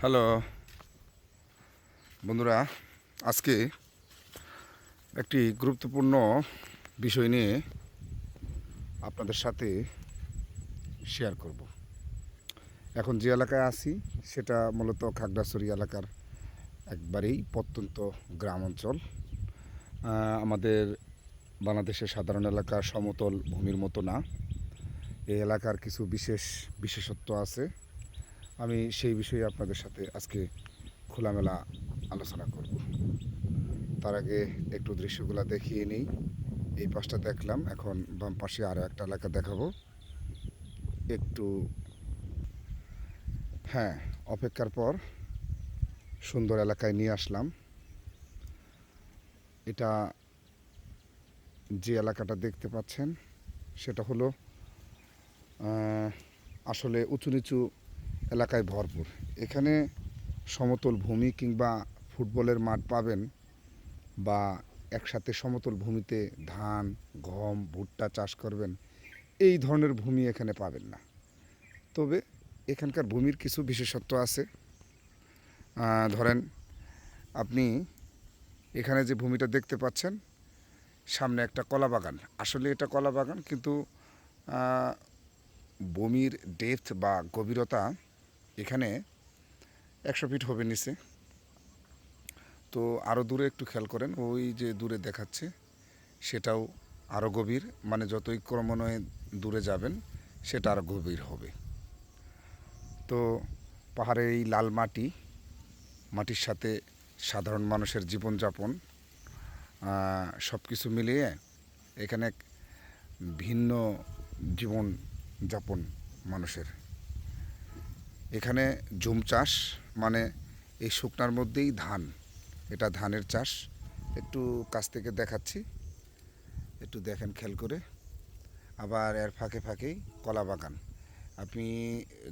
Hello. বন্ধুরা, আজকে একটি গুরুত্বপূর্ণ বিষয় নিয়ে আপনাদের সাথে শেয়ার করব। এখন যে এলাকায় আছি, সেটা মূলত খাগড়াছড়ি এলাকার একবারেই প্রত্যন্ত গ্রাম অঞ্চল। আমাদের বাংলাদেশের সাধারণ এলাকা সমতল ভূমির মতো না। এই এলাকার কিছু বিশেষ বিশেষত্ব আছে। আমি সেই বিষয়ে আপনাদের সাথে আজকে খোলামেলা আলোচনা করব। তার আগে একটু দৃশ্যগুলো দেখিয়ে নিই। এই পাশটা দেখলাম, এখন বাম পাশে আরও একটা এলাকা দেখাবো। একটু হ্যাঁ অপেক্ষার পর সুন্দর এলাকায় নিয়ে আসলাম। এটা যে এলাকাটা দেখতে পাচ্ছেন, সেটা হলো আসলে উঁচু নিচু এলাকায় ভরপুর। এখানে সমতল ভূমি কিংবা ফুটবলের মাঠ পাবেন বা একসাথে সমতল ভূমিতে ধান, গম, ভুট্টা চাষ করবেন, এই ধরনের ভূমি এখানে পাবেন না। তবে এখানকার ভূমির কিছু বিশেষত্ব আছে। ধরেন আপনি এখানে যে ভূমিটা দেখতে পাচ্ছেন, সামনে একটা কলা বাগান। আসলে এটা কলা বাগান, কিন্তু ভূমির ডেপথ বা গভীরতা এখানে একশো ফিট হবে নিচে। তো আরও দূরে একটু খেয়াল করেন, ওই যে দূরে দেখাচ্ছে, সেটাও আরও গভীর। মানে যতই ক্রমান্বয়ে দূরে যাবেন, সেটা আরও গভীর হবে। তো পাহাড়ের এই লাল মাটি, মাটির সাথে সাধারণ মানুষের জীবনযাপন সব কিছু মিলিয়ে এখানে এক ভিন্ন জীবন যাপন মানুষের। এখানে জুম চাষ মানে এই শুকনার মধ্যেই ধান। এটা ধানের চাষ। একটু কাছ থেকে দেখাচ্ছি। একটু দেখেন খেয়াল করে। আবার এর ফাঁকে ফাঁকেই কলা বাগান। আপনি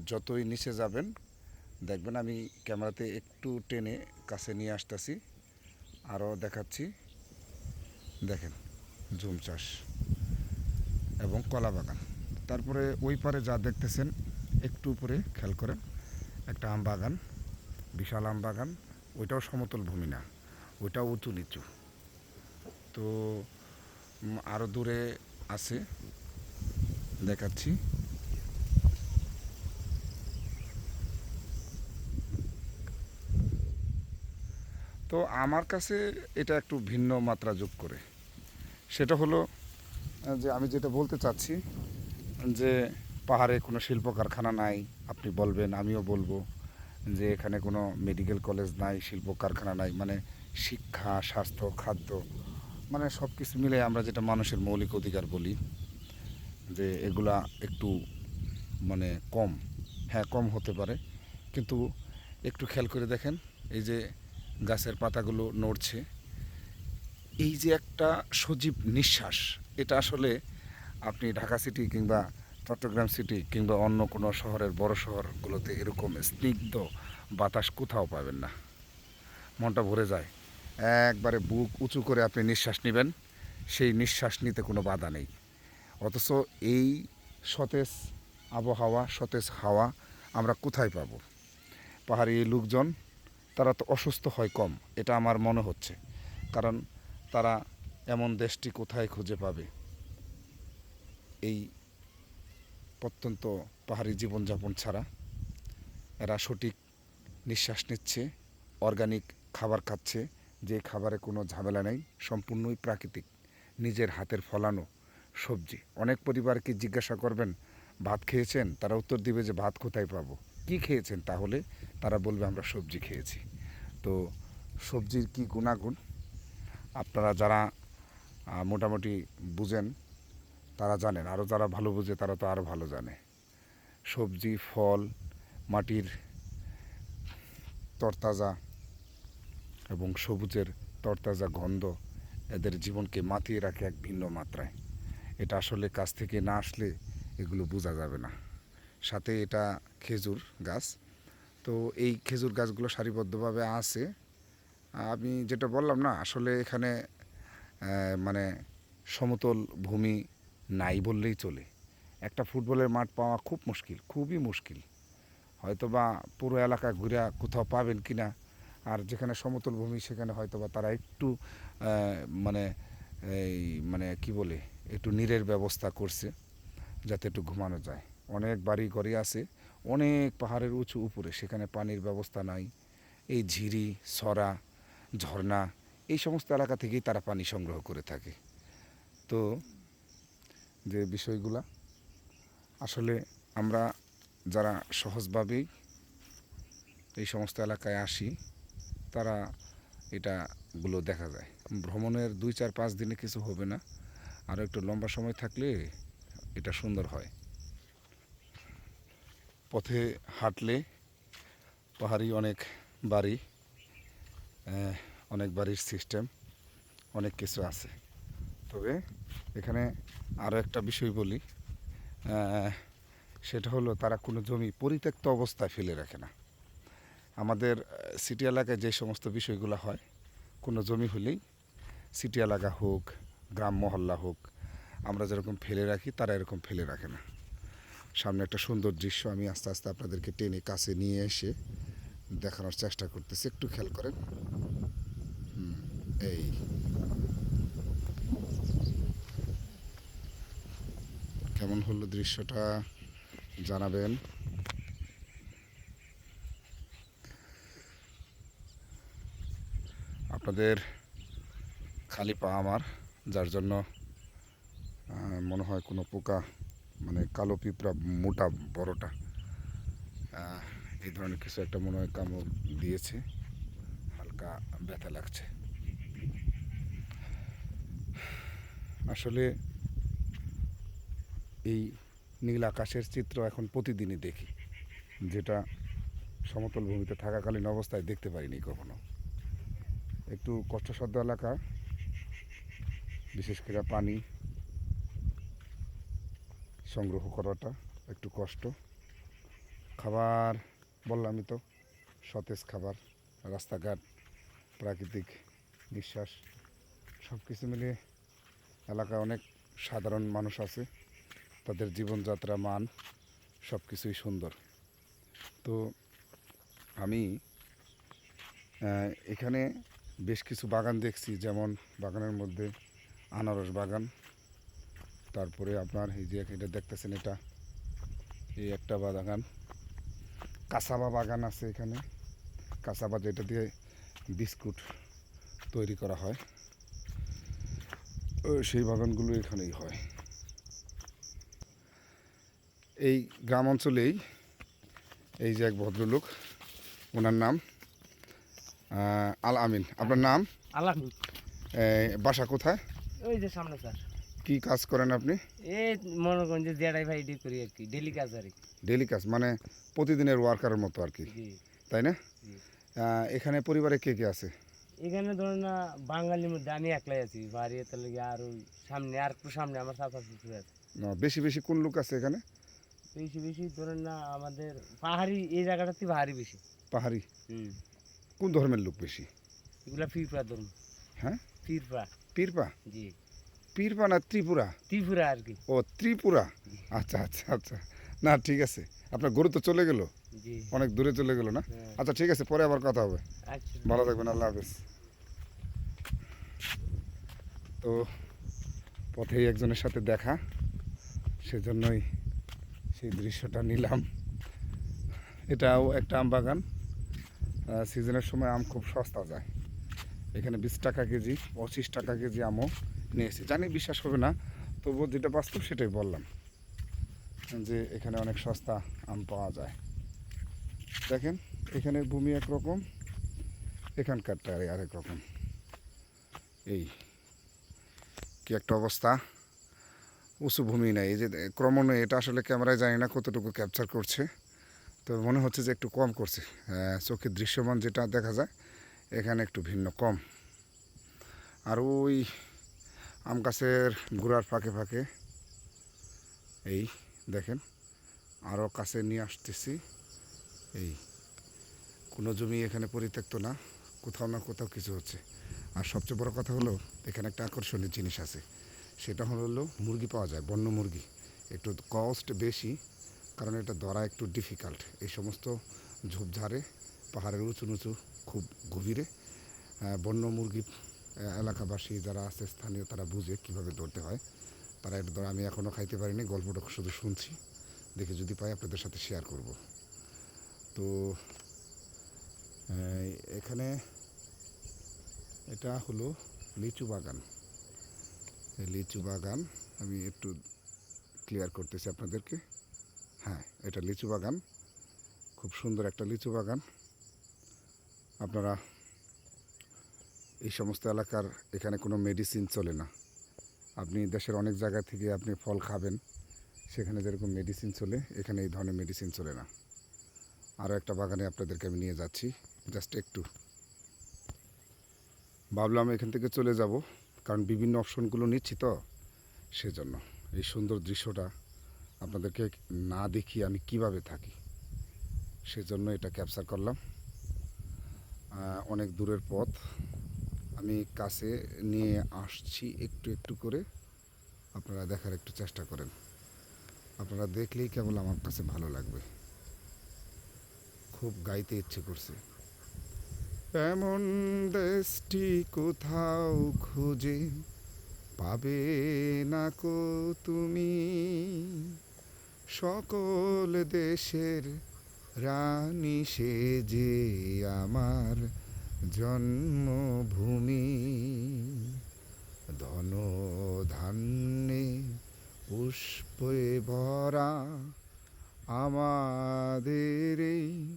যতই নিচে যাবেন, দেখবেন আমি ক্যামেরাতে একটু টেনে কাছে নিয়ে আসতেছি। আরও দেখাচ্ছি। দেখেন, জুম চাষ এবং কলা বাগান। তারপরে ওই পারে যা দেখতেছেন, একটু উপরে খেয়াল করেন। একটা আম বাগান, বিশাল আম বাগান, ওইটাও সমতল ভূমি না, ওইটাও উঁচু নিচু। তো আরও দূরে আছে, দেখাচ্ছি। তো আমার কাছে এটা একটু ভিন্ন মাত্রা যোগ করে। সেটা হলো, যে আমি যেটা বলতে চাচ্ছি, যে পাহাড়ে কোনো শিল্প কারখানা নাই আপনি বলবেন, আমিও বলব যে এখানে কোনো মেডিকেল কলেজ নাই শিল্প কারখানা নাই মানে শিক্ষা, স্বাস্থ্য, খাদ্য মানে সব কিছু মিলে আমরা যেটা মানুষের মৌলিক অধিকার বলি, যে এগুলা একটু মানে কম হ্যাঁ কম হতে পারে। কিন্তু একটু খেয়াল করে দেখেন, এই যে গাছের পাতাগুলো নড়ছে, এই যে একটা সজীব নিঃশ্বাস, এটা আসলে আপনি ঢাকা সিটি কিংবা চট্টগ্রাম সিটি কিংবা অন্য কোনো শহরের বড় শহরগুলোতে এরকম স্নিগ্ধ বাতাস কোথাও পাবেন না। মনটা ভরে যায়। একবারে বুক উঁচু করে আপনি নিঃশ্বাস নেবেন। সেই নিঃশ্বাস নিতে কোনো বাধা নেই। অথচ এই সতেজ আবহাওয়া, সতেজ হাওয়া আমরা কোথায় পাব? পাহাড়ি লোকজন, তারা তো অসুস্থ হয় কম, এটা আমার মনে হচ্ছে। কারণ তারা এমন দেশটি কোথায় খুঁজে পাবে? এই প্রত্যন্ত পাহাড়ি জীবনযাপন ছাড়া এরা সঠিক নিঃশ্বাস নিচ্ছে অর্গানিক খাবার খাচ্ছে, যে খাবারে কোনো ঝামেলা নেই, সম্পূর্ণই প্রাকৃতিক। নিজের হাতের ফলানো সবজি। অনেক পরিবারকে জিজ্ঞাসা করবেন, ভাত খেয়েছেন? তারা উত্তর দিবে যে, ভাত কোথায় পাবো? কি খেয়েছেন? তাহলে তারা বলবে, আমরা সবজি খেয়েছি। তো সবজির কি গুণাগুণ? আপনারা যারা মোটামুটি বুঝেন তারা জানেন আরও যারা ভালো বুঝে তারা তো আরও ভালো জানে। সবজি, ফল, মাটির তরতাজা এবং সবুজের তরতাজা গন্ধ এদের জীবনকে মাতিয়ে রাখে এক ভিন্ন মাত্রায়। এটা আসলে কাছ থেকে না আসলে এগুলো বোঝা যাবে না। সাথে এটা খেজুর গাছ। তো এই খেজুর গাছগুলো সারিবদ্ধভাবে আছে। আমি যেটা বললাম না, আসলে এখানে মানে সমতল ভূমি নাই বললেই চলে। একটা ফুটবলের মাঠ পাওয়া খুব মুশকিল, খুবই মুশকিল। হয়তো বা পুরো এলাকা ঘুরে কোথাও পাবেন কি না আর যেখানে সমতল ভূমি সেখানে হয়তো বা তারা একটু মানে এই মানে কি বলে, একটু নীরের ব্যবস্থা করছে, যাতে একটু ঘুমানো যায়। অনেক বাড়ি ঘরে আছে, অনেক পাহাড়ের উঁচু উপরে, সেখানে পানির ব্যবস্থা নাই। এই ঝিরি, সরা, ঝর্ণা, এই সমস্ত এলাকা থেকেই তারা পানি সংগ্রহ করে থাকে। তো যে বিষয়গুলা, আসলে আমরা যারা সহজভাবেই এই সমস্ত এলাকায় আসি, তারা এটাগুলো দেখা যায়। ভ্রমণের দুই চার পাঁচ দিনে কিছু হবে না আরও একটু লম্বা সময় থাকলে এটা সুন্দর হয়। পথে হাঁটলে পাহাড়ি অনেক বাড়ি অনেক বাড়ির সিস্টেম অনেক কিছু আছে। তবে এখানে আরও একটা বিষয় বলি। সেটা হলো তারা কোনো জমি পরিত্যক্ত অবস্থায় ফেলে রাখে না। আমাদের সিটি এলাকায় যে সমস্ত বিষয়গুলো হয়, কোনো জমি হলেই সিটি এলাকা হোক, গ্রাম মহল্লা হোক, আমরা যেরকম ফেলে রাখি, তারা এরকম ফেলে রাখে না। সামনে একটা সুন্দর দৃশ্য আমি আস্তে আস্তে আপনাদেরকে টেনে কাছে নিয়ে এসে দেখানোর চেষ্টা করতেছি। একটু খেয়াল করেন। এই। কেমন হলো দৃশ্যটা জানাবেন। আপনাদের খালি পা আমার, যার জন্য মনে হয় কোনো পোকা মানে কালো পিঁপড়া মোটা বড়টা এই ধরনের কিছু একটা মনে হয় কামড় দিয়েছে, হালকা ব্যথা লাগছে। আসলে এই নীল আকাশের চিত্র এখন প্রতিদিনই দেখি, যেটা সমতল ভূমিতে থাকাকালীন অবস্থায় দেখতে পারিনি কখনো। একটু কষ্টসাধ্য এলাকা, বিশেষ করে পানি, সংগ্রহ করাটা একটু কষ্ট। খাবার বললামই তো, সতেজ খাবার, রাস্তাঘাট, প্রাকৃতিক নিঃশ্বাস সব কিছু মিলিয়ে এলাকায় অনেক সাধারণ মানুষ আছে। তাদের জীবনযাত্রা মান সব কিছুই সুন্দর। তো আমি এখানে বেশ কিছু বাগান দেখছি, যেমন বাগানের মধ্যে আনারস বাগান, তারপরে আপনার এই যে এটা দেখতেছেন এটা, এই একটা বাগান কাসাবা বাগান আছে এখানে কাসাবা যেটা দিয়ে বিস্কুট তৈরি করা হয় সেই বাগানগুলো এখানেই হয়। এই গ্রাম অঞ্চলেই এই যে এক ভদ্রলোক ওনার নাম আল আমিন। আপনার নাম? আল এই, বাসা কোথায়? ওই যে সামনে স্যার। কি কাজ করেন আপনি? এই মনে করেন যে জেডাই ভাই ডি করি আর কি ডেলি কাজ আর কি। ডেলি কাজ মানে প্রতিদিনের ওয়ার্কারের মতো আর কি তাই না? এখানে পরিবারে কে কে আছে? এখানে ধরুন না বাঙালির মধ্যে আমি একলাই আছি বাড়ি লেগে আর ওই সামনে আর একটু সামনে আমার চাচা শ্বশুর আছে বেশি বেশি কোন লোক আছে এখানে? বেশি বেশি ধরেন না আমাদের পাহাড়ি এই জায়গাটাতে পাহাড়ি বেশি। পাহাড়ি? হুম। কোন ধর্মের লোক বেশি? এগুলা ফিরপুরা ধরুন হ্যাঁ? ফিরপুরা পীরপা জি। পীরপা না ত্রিপুরা? ত্রিপুরা আর কি। ও ত্রিপুরা? আচ্ছা আচ্ছা আচ্ছা। না ঠিক আছে। আপনার গরু তো চলে গেল? জি। অনেক দূরে চলে গেল না? হ্যাঁ। আচ্ছা ঠিক আছে পরে আবার কথা হবে। আচ্ছা। ভালো থাকবেন আল্লাহ হাফেজ। তো পথেই একজনের সাথে দেখা সেজন্যই সেই দৃশ্যটা নিলাম। এটাও একটা আম বাগান। সিজনের সময় আম খুব সস্তা যায়। এখানে বিশ টাকা কেজি, পঁচিশ টাকা কেজি আমও নিয়েছি। জানি বিশ্বাস হবে না, তবুও যেটা বাস্তব সেটাই বললাম যে এখানে অনেক সস্তা আম পাওয়া যায়। দেখেন এখানের ভূমি একরকম এখানকারটা আরেক রকম। এই কি একটা অবস্থা। উঁচু ভূমি নাই। এই যে ক্রমান্বয়ে এটা আসলে ক্যামেরায় জানি না কতটুকু ক্যাপচার করছে। তো মনে হচ্ছে যে একটু কম করছে। চোখে দৃশ্যমান যেটা দেখা যায়, এখানে একটু ভিন্ন, কম। আর ওই আম গাছের গোড়ার ফাঁকে ফাঁকে, এই দেখেন আরও কাছে নিয়ে আসতেছি। এই, কোনো জমি এখানে পরিত্যক্ত না, কোথাও না কোথাও কিছু হচ্ছে। আর সবচেয়ে বড় কথা হলো, এখানে একটা আকর্ষণীয় জিনিস আছে। সেটা হলো মুরগি পাওয়া যায়, বন্য মুরগি। একটু কস্ট বেশি, কারণ এটা ধরা একটু ডিফিকাল্ট এই সমস্ত ঝোপঝাড়ে, পাহাড়ের উঁচু নিচু, খুব গভীরে বন্য মুরগি এলাকাবাসী যারা আছে, স্থানীয়, তারা বুঝে কীভাবে ধরতে হয়। তারা এটা ধরে, আমি এখনও খাইতে পারিনি, গল্পটা শুধু শুনছি। দেখে যদি পাই, আপনাদের সাথে শেয়ার করব। তো এখানে এটা হলো লিচু বাগান। লিচু বাগান, আমি একটু ক্লিয়ার করতেছি আপনাদেরকে। হ্যাঁ এটা লিচু বাগান। খুব সুন্দর একটা লিচু বাগান। আপনারা এই সমস্ত এলাকার এখানে কোনো মেডিসিন চলে না। আপনি দেশের অনেক জায়গা থেকে আপনি ফল খাবেন, সেখানে যেরকম মেডিসিন চলে, এখানে এই ধরনের মেডিসিন চলে না। আরও একটা বাগানে আপনাদেরকে আমি নিয়ে যাচ্ছি জাস্ট একটু। ভাবলাম এখান থেকে চলে যাব। কারণ বিভিন্ন অপশনগুলো নিচ্ছি তো, সেজন্য এই সুন্দর দৃশ্যটা আপনাদেরকে না দেখিয়ে আমি কীভাবে থাকি, সেজন্য এটা ক্যাপচার করলাম। অনেক দূরের পথ। আমি কাছে নিয়ে আসছি একটু একটু করে। আপনারা দেখার একটু চেষ্টা করেন। আপনারা দেখলেই কেবল আমার কাছে ভালো লাগবে। খুব গাইতে ইচ্ছে করছে। এমন দেশটি কোথাও খুঁজে পাবে না কো তুমি? সকল দেশের রানী সে যে আমার জন্মভূমি। ধন ধান্যে পুষ্পে ভরা আমাদের এই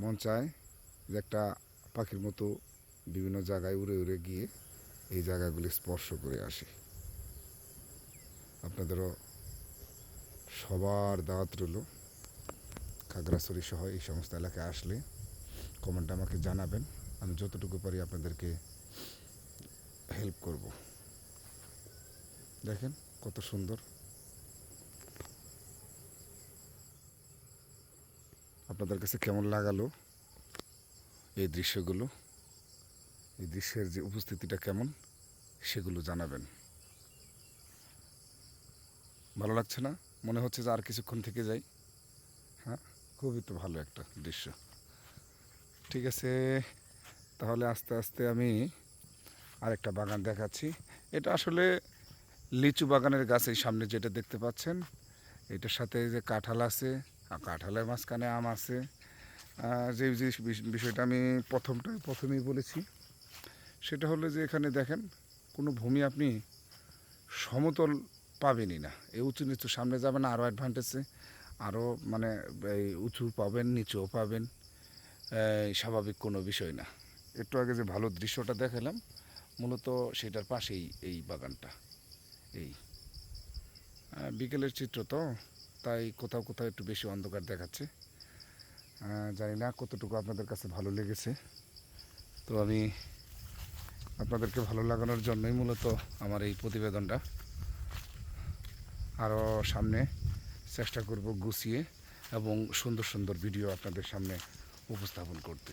মন চায় যে একটা পাখির মতো বিভিন্ন জায়গায় উড়ে উড়ে গিয়ে এই জায়গাগুলি স্পর্শ করে আসি। আপনাদেরও সবার দাওয়াত রইল। খাগড়াছড়ি সহ এই সমস্ত এলাকায় আসলে কমেন্টে আমাকে জানাবেন। আমি যতটুকু পারি আপনাদেরকে হেল্প করব। দেখেন কত সুন্দর। আপনাদের কাছে কেমন লাগালো এই দৃশ্যগুলো? এই দৃশ্যের যে উপস্থিতিটা কেমন, সেগুলো জানাবেন। ভালো লাগছে না? মনে হচ্ছে যে আর কিছুক্ষণ থেকে যাই। হ্যাঁ খুবই তো ভালো একটা দৃশ্য। ঠিক আছে, তাহলে আস্তে আস্তে আমি আরেকটা বাগান দেখাচ্ছি। এটা আসলে লিচু বাগানের গাছ এই সামনে যেটা দেখতে পাচ্ছেন, এটার সাথে যে কাঁঠাল আছে আর কাঁঠালের মাঝখানে আম আছে। যে যে বিষ- বিষয়টা আমি প্রথমটাই প্রথমেই বলেছি, সেটা হলো যে এখানে দেখেন, কোনো ভূমি আপনি সমতল পাবেনই না। এই উঁচু নিচু সামনে যাবেন, আরও অ্যাডভান্টেজে আরও মানে এই উঁচু পাবেন, নিচুও পাবেন। স্বাভাবিক কোনো বিষয় না। একটু আগে যে ভালো দৃশ্যটা দেখালাম, মূলত সেটার পাশেই এই বাগানটা, এই। বিকেলের চিত্র তো। তাই কোথাও কোথাও একটু বেশি অন্ধকার দেখাচ্ছে। জানি না কতটুকু আপনাদের কাছে ভালো লেগেছে। তো আমি আপনাদেরকে ভালো লাগানোর জন্যই মূলত আমার এই প্রতিবেদনটা আরও সামনে চেষ্টা করব গুছিয়ে এবং সুন্দর সুন্দর ভিডিও আপনাদের সামনে উপস্থাপন করতে।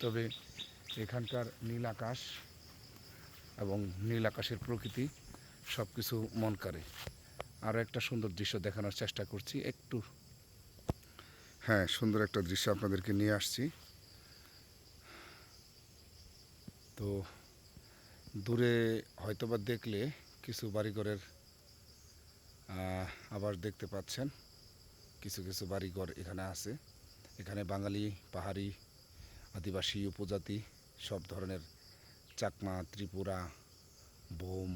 তবে এখানকার নীল আকাশ এবং নীল আকাশের প্রকৃতি সব কিছু মন কাড়ে আরও একটা সুন্দর দৃশ্য দেখানোর চেষ্টা করছি, একটু। হ্যাঁ সুন্দর একটা দৃশ্য আপনাদেরকে নিয়ে আসছি। তো দূরে হয়তোবা দেখলে কিছু বাড়িঘরের আবার দেখতে পাচ্ছেন, কিছু কিছু বাড়িঘর এখানে আছে। এখানে বাঙালি, পাহাড়ি, আদিবাসী, উপজাতি, সব ধরনের চাকমা, ত্রিপুরা, বোম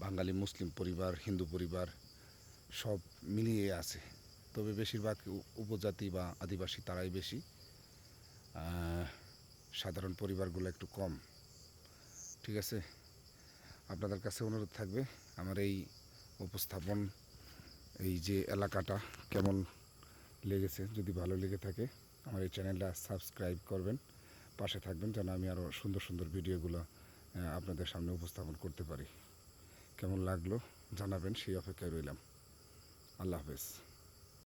বাঙালি, মুসলিম পরিবার, হিন্দু পরিবার সব মিলিয়ে আছে। তবে বেশিরভাগ উপজাতি বা আদিবাসী তারাই বেশি। সাধারণ পরিবারগুলো একটু কম। ঠিক আছে? আপনাদের কাছে অনুরোধ থাকবে আমার এই উপস্থাপন, এই যে এলাকাটা কেমন লেগেছে, যদি ভালো লেগে থাকে আমার এই চ্যানেলটা সাবস্ক্রাইব করবেন, পাশে থাকবেন যেন আমি আরও সুন্দর সুন্দর ভিডিওগুলো আপনাদের সামনে উপস্থাপন করতে পারি। কেমন লাগল জানাবেন সেই অপেক্ষায় রইলাম। আল্লাহ হাফেজ।